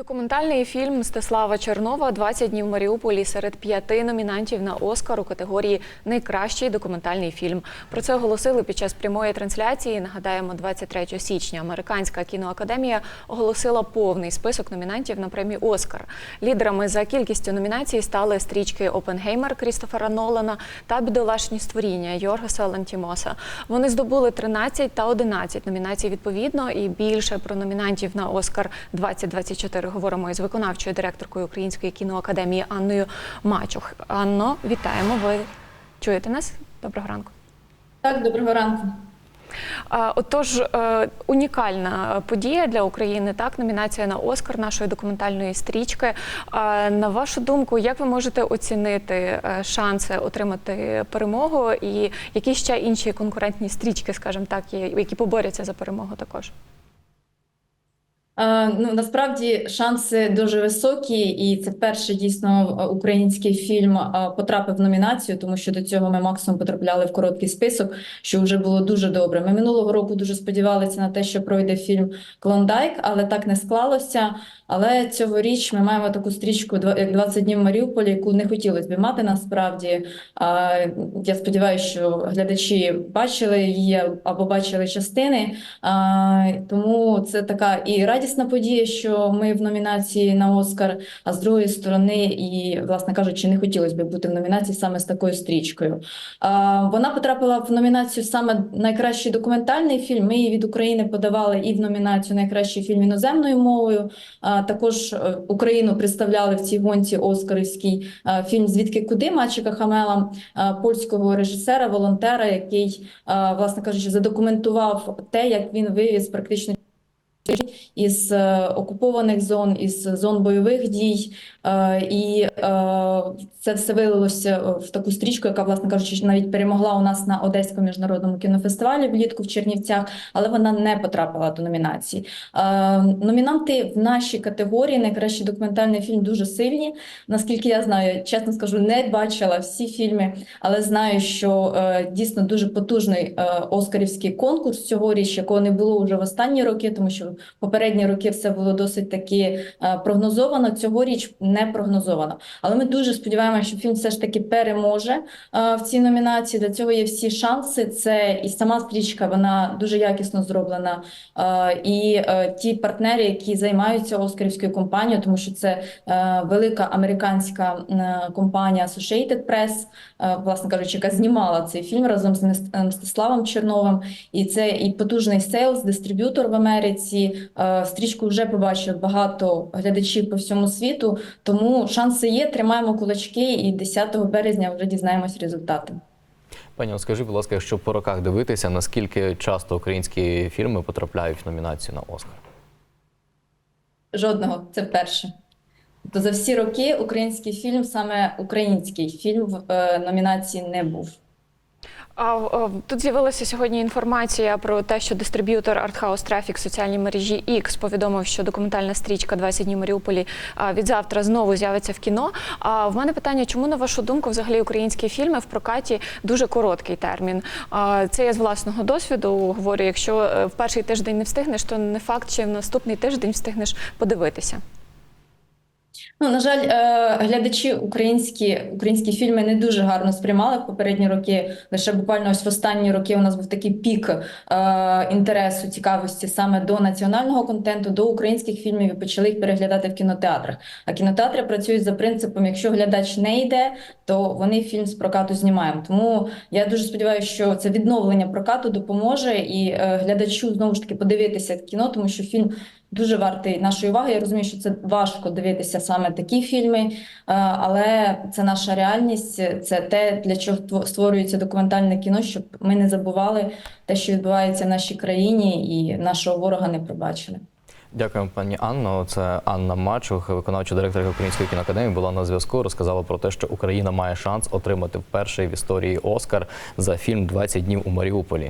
Документальний фільм Мстислава Чернова «20 днів в Маріуполі серед п'яти номінантів на Оскар у категорії Найкращий документальний фільм. Про це оголосили під час прямої трансляції. Нагадаємо, 23 січня американська кіноакадемія оголосила повний список номінантів на премію Оскар. Лідерами за кількістю номінацій стали стрічки Опенгеймер Крістофера Нолана та Бідолашні створіння Йоргаса Лантімоса. Вони здобули 13 та 11 номінацій відповідно. І більше про номінантів на Оскар 2024 говоримо із виконавчою директоркою Української кіноакадемії Анною Мачух. Анно, вітаємо. Ви чуєте нас? Доброго ранку. Так, доброго ранку. Отож, е, унікальна подія для України, так, номінація на Оскар нашої документальної стрічки. На вашу думку, як ви можете оцінити е, шанси отримати перемогу і які ще інші конкурентні стрічки, скажімо так, які поборються за перемогу також? Е, Ну насправді шанси дуже високі, і це перший дійсно е, український фільм е, потрапив в номінацію, тому що до цього ми максимум потрапляли в короткий список, що вже було дуже добре. Ми минулого року дуже сподівалися на те, що пройде фільм Клондайк, але так не склалося. Але цьогоріч ми маємо таку стрічку «Два- як 20 днів в Маріуполі, яку не хотілося б мати насправді. Я сподіваюся, що глядачі бачили її або бачили частини. А, Це така і радісна подія, що ми в номінації на Оскар. А з другої сторони, і власне кажучи, не хотілося б бути в номінації саме з такою стрічкою. А, Вона потрапила в номінацію саме найкращий документальний фільм. Ми її від України подавали і в номінацію Найкращий фільм іноземною мовою. А, Також е, Україну представляли в цій гонці Оскарівській е, фільм Звідки куди Мачика Хамела, польського режисера, волонтера, який, власне кажучи, задокументував те, як він вивіз практично із е, окупованих зон, із зон бойових дій, і е, це все вилилося в таку стрічку, яка, власне кажучи, навіть перемогла у нас на Одеському міжнародному кінофестивалі влітку в Чернівцях, але вона не потрапила до номінації. Е, Номінанти в нашій категорії найкращий документальний фільм дуже сильні. Наскільки я знаю, чесно скажу, не бачила всі фільми, але знаю, що е, дійсно дуже потужний е, оскарівський конкурс цьогоріч, якого не було вже в останні роки, тому що в попередні роки все було досить таки е, прогнозовано. Цьогоріч не прогнозовано. Але ми дуже сподіваємося, що фільм все ж таки переможе е, в цій номінації. Для цього є всі шанси. Це і сама стрічка, вона дуже якісно зроблена. Е, І е, ті партнери, які займаються оскарівською компанією, тому що це велика американська компанія Associated Press, власне кажучи, яка знімала цей фільм разом з Мстиславом Черновим. І це і потужний сейлс, дистриб'ютор в Америці. Стрічку вже побачили багато глядачів по всьому світу. Тому шанси є. Тримаємо кулачки, і 10 березня вже дізнаємось результати. Пані, скажіть, будь ласка, якщо по роках дивитися, наскільки часто українські фільми потрапляють в номінацію на Оскар? Жодного, це вперше. Тобто за всі роки український фільм, саме український фільм в е, номінації не був. Тут з'явилася сьогодні інформація про те, що дистриб'ютор Arthouse Traffic в соціальній мережі X повідомив, що документальна стрічка «20 днів Маріуполі від завтра знову з'явиться в кіно. А в мене питання, чому на вашу думку взагалі українські фільми в прокаті дуже короткий термін? Це я з власного досвіду говорю. Якщо е, в перший тиждень не встигнеш, то не факт, чи в наступний тиждень встигнеш подивитися. Ну, на жаль, е, глядачі українські, українські фільми не дуже гарно сприймали в попередні роки. Лише буквально ось в останні роки у нас був такий пік е, інтересу, цікавості саме до національного контенту, до українських фільмів і почали їх переглядати в кінотеатрах. А кінотеатри працюють за принципом: якщо глядач не йде, то вони фільм з прокату знімаємо. Тому я дуже сподіваюся, що це відновлення прокату допоможе і е, глядачу знову ж таки подивитися кіно, тому що фільм дуже вартий нашої уваги. Я розумію, що це важко дивитися саме такі фільми, е, але це наша реальність, це те, для чого тво- створюється документальне кіно, щоб ми не забували те, що відбувається в нашій країні, і нашого ворога не пробачили. Дякуємо, пані Анно. Це Анна Мачух, виконавча директорка Української кіноакадемії, була на зв'язку. Розказала про те, що Україна має шанс отримати перший в історії Оскар за фільм «20 днів у Маріуполі.